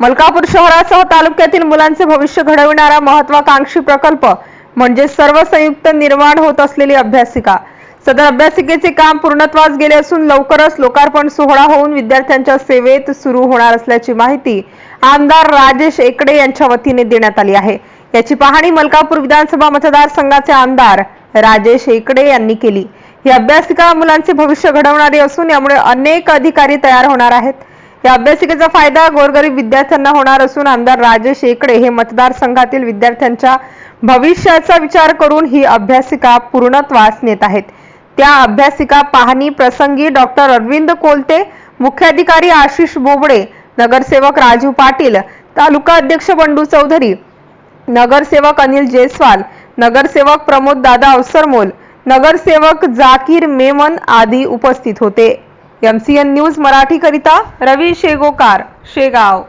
मलकापूर शहरासह तालुक्यातील मुलांचे भविष्य घडविणारा महत्वाकांक्षी प्रकल्प म्हणजे सर्व संयुक्त निर्माण होत असलेली अभ्यासिका. सदर अभ्यासिकेचे काम पूर्णत्वास गेले असून लवकरच लोकार्पण सोहळा होऊन विद्यार्थ्यांच्या सेवेत सुरू होणार असल्याची माहिती आमदार राजेश एकडे यांच्या वतीने देण्यात आली आहे. याची पाहणी मलकापूर विधानसभा मतदारसंघाचे आमदार राजेश एकडे यांनी केली. ही अभ्यासिका मुलांचे भविष्य घडवणारी असून यामुळे अनेक अधिकारी तयार होणार आहेत. या अभ्यासिकेचा फायदा गोरगरीब विद्यार्थ्यांना होणार असून आमदार राजेश एकडे हे मतदारसंघातील विद्यार्थ्यांच्या भविष्याचा विचार करून ही अभ्यासिका पूर्णत्वास नेत आहेत. त्या अभ्यासिका पाहणी प्रसंगी डॉक्टर अरविंद कोलते मुख्याधिकारी आशिष बोबडे नगरसेवक राजू पाटील तालुका अध्यक्ष बंडू चौधरी नगरसेवक अनिल जयस्वाल नगरसेवक प्रमोद दादा अवसरमोल नगरसेवक जाकीर मेमन आदी उपस्थित होते. M C N news Marathi करिता रवी शेगोकार शेगाव.